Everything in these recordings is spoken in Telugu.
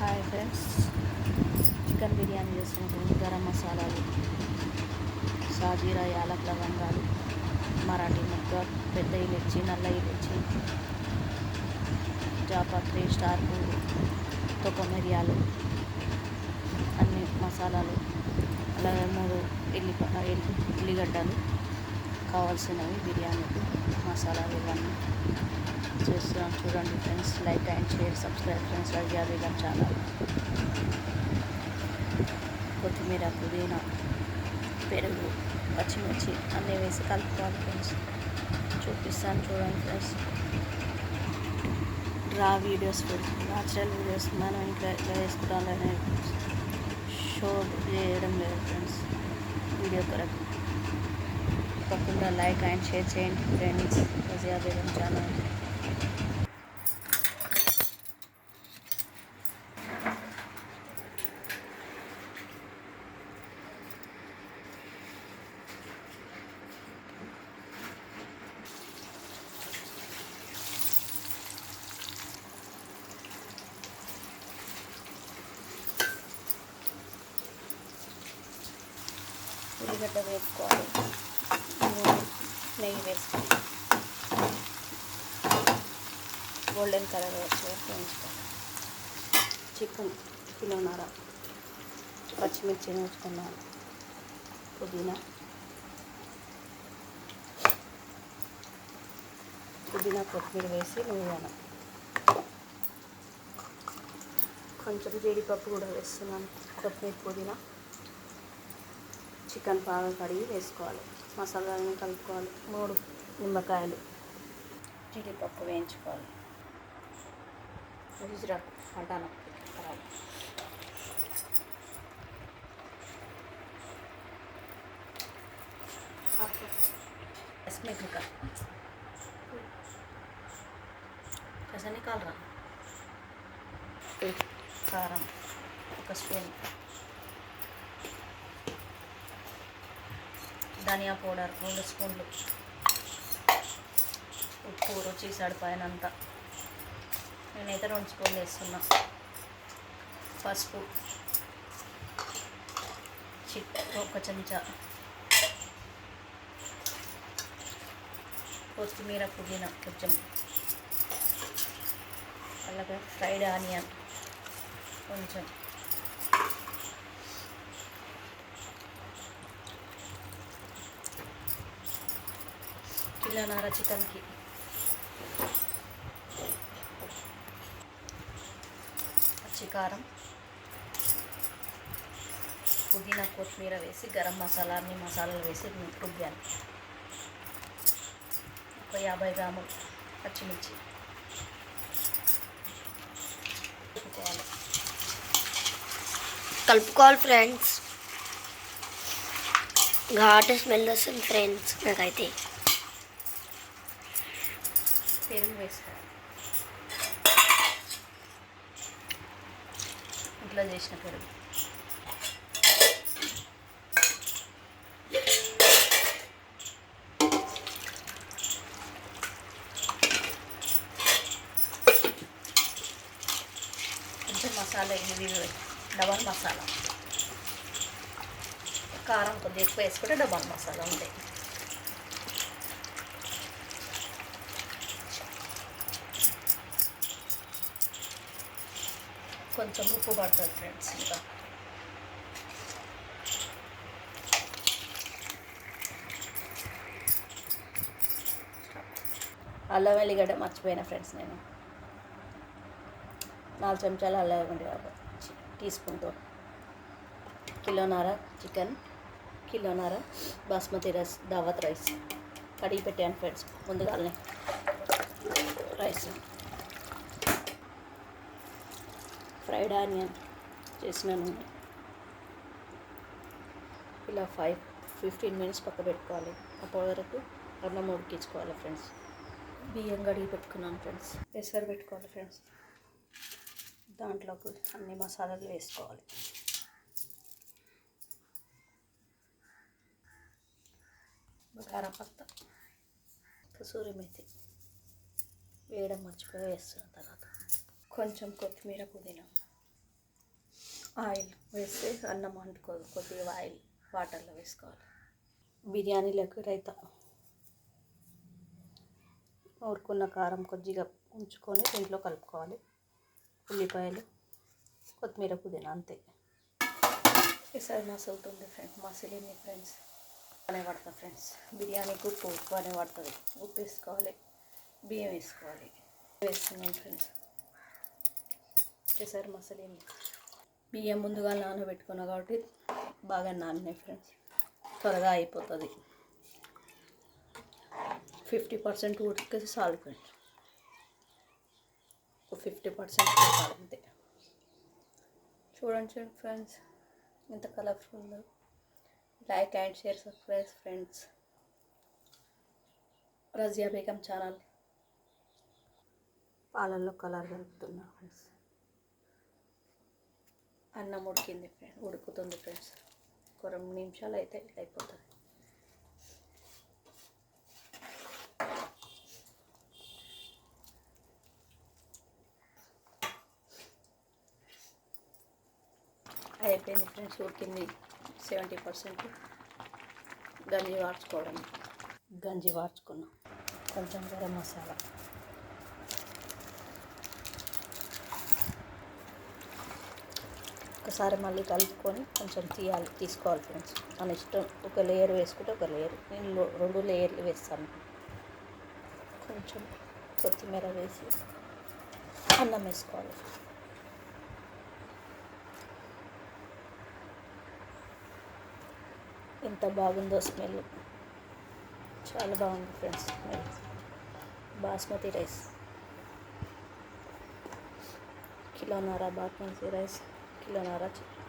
Hi friends. చికెన్ బిర్యానీ చేస్తున్నటువంటి గరం మసాలాలు సాజీరా యాలక్ లవంగాలు మరాఠీ ముక్క పెద్ద ఇలచ్చి నల్ల ఇలచ్చి జాపత్రి స్టార్ పువ్వు తొక్క మిరియాలు అన్ని మసాలాలు అలాగే మూడు ఎల్లి ఎల్లిగడ్డలు కావాల్సినవి బిర్యానీకి మసాలాలు ఇవన్నీ. చేస్తున్నాం చూడండి friends like and share subscribe friends అడిగారు ఇలా ఛానల్ కొత్తిమీర పుదీనా పెరుగు పచ్చిమిర్చి అన్నీ వేసి కలుపుకోవాలి ఫ్రెండ్స్ చూపిస్తాను చూడండి ఫ్రెండ్స్ రా వీడియోస్ న్యాచురల్ వీడియోస్ మనం ఇంకా ఎట్లా వేసుకుంటామని షో చేయడం లేదు ఫ్రెండ్స్ వీడియో కొరకు. తప్పకుండా లైక్ అండ్ షేర్ చేయండి ఫ్రెండ్స్ రజియా బేగం ఛానల్ ఉల్లిగడ్డ వేసుకోవాలి నూనె నెయ్యి వేసుకోవాలి గోల్డెన్ కలర్ వచ్చే వేయించుకోవాలి చికెన్ కిలోన్నర పచ్చిమిర్చి వేసుకున్నాను పుదీనా. పుదీనా కొత్తిమీర వేసి నూనె కొంచెం జీడిపప్పు కూడా వేస్తున్నాను కొత్తిమీర పుదీనా. చికెన్ బాగా కడిగి వేసుకోవాలి. మసాలాలను కలుపుకోవాలి. మూడు నిమ్మకాయలు. జీడిపప్పు వేయించుకోవాలి. గుజరాత్ మటానా ఖరాబ్ इसमें का कैसे निकाल रहा కారం ఒక స్పూన్ ధనియా పౌడర్ రెండు స్పూన్లు ఉప్పు రుచి సడిపోయినంత నేనైతే రెండు స్పూన్లు వేస్తున్నా. పసుపు. చిట్ ఒక చెంచా. కొత్తిమీర పుదీనా కొంచెం అలాగే ఫ్రైడ్ ఆనియన్ కొంచెం. కిలోనార చికెన్కి. పచ్చికారం పుదీనా కొత్తిమీర వేసి గరం మసాలా అన్ని మసాలాలు వేసి రుబ్బాను ఒక యాభై గ్రాములు పచ్చిమిర్చి. కలుపుకోవాలి కలుపుకోవాలి ఫ్రెండ్స్. ఘాటు స్మెల్ వస్తుంది ఫ్రెండ్స్ నాకైతే. పెరుగు వేసుకోవాలి. ఇంట్లో చేసిన పెరుగు కొంచెం మసాలా ఇది డబల్ మసాలా. కారం కొద్దిగా ఎక్కువ వేసుకుంటే డబల్ మసాలా ఉంటాయి. కొంచెం ఉప్పు పడుతుంది ఫ్రెండ్స్ ఇంకా. అల్లం వెల్లిగడ్డ మర్చిపోయిన ఫ్రెండ్స్ నేను. నాలుగు చెంచాలు అల్లం వెల్లిగడ్డ టీ స్పూన్తో కిలోన్నర చికెన్ కిలోన్నర బాస్మతి రైస్ దావత్ రైస్. కడిగి పెట్టాను ఫ్రెండ్స్ ముందుగానే. రైస్. ఫ్రైడ్ ఆనియన్ చేసిన నూనె ఇలా ఫైవ్ ఫిఫ్టీన్ మినిట్స్ పక్క పెట్టుకోవాలి. అప్పటి వరకు అన్నం ఉడికించుకోవాలి ఫ్రెండ్స్. బియ్యం కడిగి పెట్టుకున్నాను ఫ్రెండ్స్. పెసరు పెట్టుకోవాలి ఫ్రెండ్స్. దాంట్లోకి అన్ని మసాలాలు వేసుకోవాలి. కరపత్త కసూరి మెతి వేయడం మర్చిపోయి వేస్తున్న తర్వాత కొంచెం కొత్తిమీర పుదీనా. ఆయిల్ వేస్తే అన్నం అంటుకోదు కొద్దిగా ఆయిల్ వాటర్లో వేసుకోవాలి. బిర్యానీలోకి రైతా. ఊరుకున్న కారం కొద్దిగా ఉంచుకొని దీంట్లో కలుపుకోవాలి. ఉల్లిపాయలు కొత్తిమీర పుదీనా అంతే. ఈసారి మసులుతుంది ఫ్రెండ్స్ మసిలింది ఫ్రెండ్స్ బాగానే పడుతుంది ఫ్రెండ్స్ బిర్యానీకి ఉప్పు బాగానే పడుతుంది. ఉప్పు వేసుకోవాలి. బియ్యం వేసుకోవాలి. వేస్తున్నాం ఫ్రెండ్స్ ఈసారి మసలింది బియ్యం ముందుగా నానబెట్టుకున్నా కాబట్టి బాగా నానినాయి ఫ్రెండ్స్. త్వరగా అయిపోతుంది. ఫిఫ్టీ పర్సెంట్ ఉడికేసి సాల్వ్ ఫ్రెండ్స్. ఒక ఫిఫ్టీ పర్సెంట్ అంతే. చూడండి చూడండి ఫ్రెండ్స్ ఎంత colourful like and share subscribe friends. Raziya Begum channel. పాలల్లో కలర్ కలుపుతున్నా ఫ్రెండ్స్? అన్నం ఉడికింది ఫ్రెండ్స్ ఉడుకుతుంది ఫ్రెండ్స్ ఒక రెండు నిమిషాలు అయితే అయిపోతుంది. అయిపోయింది ఫ్రెండ్స్ ఉడికింది సెవెంటీ పర్సెంట్ గంజి వార్చుకోవడం. గంజి వార్చుకున్నాం. కొంచెం గరం మసాలా. ఒకసారి మళ్ళీ కలుపుకొని కొంచెం తీయాలి తీసుకోవాలి ఫ్రెండ్స్. మన ఇష్టం. ఒక లేయర్ వేసుకుంటే ఒక లేయర్. నేను రెండు లేయర్లు వేస్తాను. కొంచెం కొత్తిమీర వేసి అన్నం వేసుకోవాలి. ఎంత బాగుందో స్మెల్. చాలా బాగుంది ఫ్రెండ్స్ స్మెల్. బాస్మతి రైస్. కిలోన్నర బాస్మతి రైస్. కిలోన్నర చి-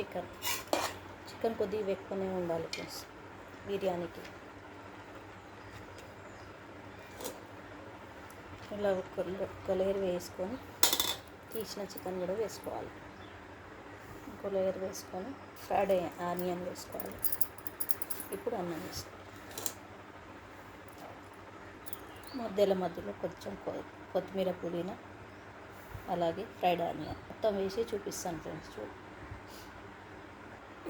చికెన్. చికెన్ కొద్దిగా ఎక్కువనే ఉండాలి ప్లస్ బిర్యానీకి. ఇలా ఒక ఒక లేయర్ వేసుకొని తీసిన చికెన్ కూడా వేసుకోవాలి. ఇంకో లేయర్ వేసుకొని ఫ్రైడ్ ఆనియన్ వేసుకోవాలి. ఇప్పుడు అన్నం వేసుకోవాలి మధ్యలో మధ్యలో కొంచెం కొ- కొత్తిమీర పుదీనా అలాగే ఫ్రైడ్ ఆనియన్. మొత్తం వేసి చూపిస్తాను ఫ్రెండ్స్ చూడు.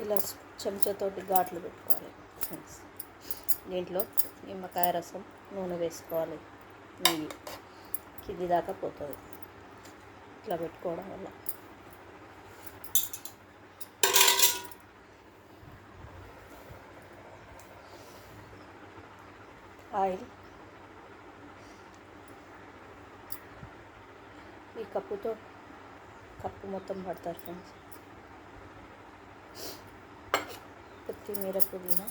ఇలా చెంచాతోటి ఘాట్లు పెట్టుకోవాలి ఫ్రెండ్స్. దీంట్లో నిమ్మకాయ రసం నూనె వేసుకోవాలి. నెయ్యి. కింది దాకా పోతుంది. ఇట్లా పెట్టుకోవడం వల్ల. ఆయిల్ కప్పుతో కప్పు మొత్తం పడతారు ఫ్రెండ్స్. కొత్తిమీర పుదీనా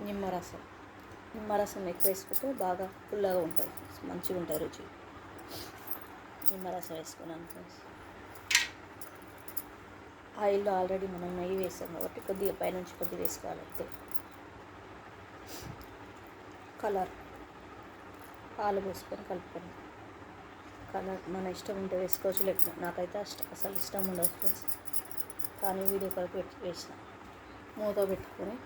నిమ్మరసం. నిమ్మరసం ఎక్కువ వేసుకుంటే బాగా పుల్లగా ఉంటుంది మంచిగా ఉంటుంది రుచి. నిమ్మరసం వేసుకున్నాను ఫ్రెండ్స్. ఆయిల్లో ఆల్రెడీ మనం నెయ్యి వేసాం కాబట్టి కొద్దిగా పైనుంచి కొద్దిగా వేసుకోవాలి అంతే. కలర్. పాలు పోసుకొని కలుపుకొని. కలర్ మన ఇష్టం ఉంటే వేసుకోవచ్చు లేకపోతే నాకైతే అష్ట అసలు ఇష్టం ఉండదు ఫ్రెండ్స్. కానీ వీడియో కాల్ పెట్టి వేసిన. మూత పెట్టుకొని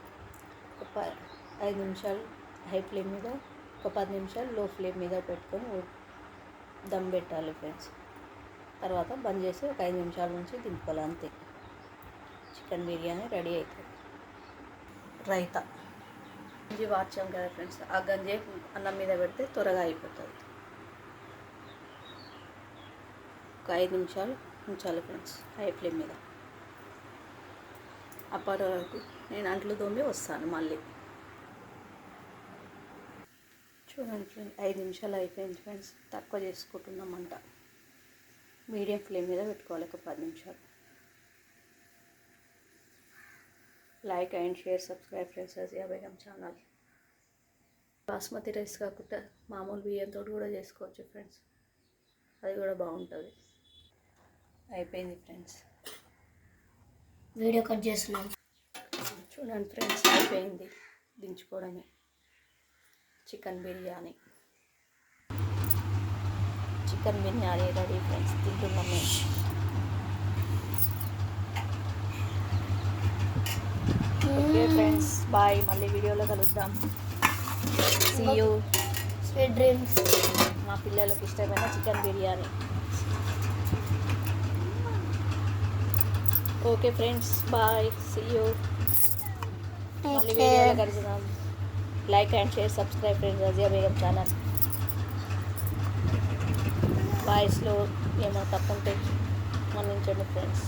ఒక ప- ఐదు నిమిషాలు హై ఫ్లేమ్ మీద ఒక పది నిమిషాలు లో ఫ్లేమ్ మీద పెట్టుకొని దమ్ పెట్టాలి ఫ్రెండ్స్. తర్వాత బంద్ చేసి ఒక ఐదు నిమిషాల నుంచి దింపుకోవాలి అంతే. చికెన్ బిర్యానీ రెడీ అవుతుంది రైతా. గంజి వార్చాం కదా ఫ్రెండ్స్ ఆ గంజి అన్నం మీద పెడితే త్వరగా అయిపోతుంది. ఒక ఐదు నిమిషాలు ఉంచాలి ఫ్రెండ్స్ హై ఫ్లేమ్ మీద. అప్పటి వరకు నేను అంట్లు తోమి వస్తాను మళ్ళీ. చూడండి ఫ్రెండ్స్ ఐదు నిమిషాలు అయిపోయింది ఫ్రెండ్స్ తక్కువ చేసుకుంటున్నామంట మీడియం ఫ్లేమ్ మీద పెట్టుకోవాలి ఒక పది నిమిషాలు. Like and share subscribe friends Raziya Begum channel. Basmati rice కాకుండా మామూలు బియ్యంతో కూడా చేసుకోవచ్చు ఫ్రెండ్స్. అది కూడా బాగుంటుంది. అయిపోయింది ఫ్రెండ్స్. వీడియో కట్ చేస్తున్నాం చూడండి ఫ్రెండ్స్ అయిపోయింది. దించుకోవడమే. Chicken biryani. Chicken biryani ready friends తింటున్నాం మేము. ఓకే ఫ్రెండ్స్ బాయ్ మళ్ళీ వీడియోలో కలుద్దాం. సీ యూ స్వీట్ డ్రీమ్స్ మా పిల్లలకు ఇష్టమైన chicken biryani. Okay friends bye see you మళ్ళీ వీడియోలో కలుద్దాం. Like and share subscribe friends Raziya Begum channel వాయిస్లో ఏమో తప్పుంటే మన్నించండి ఫ్రెండ్స్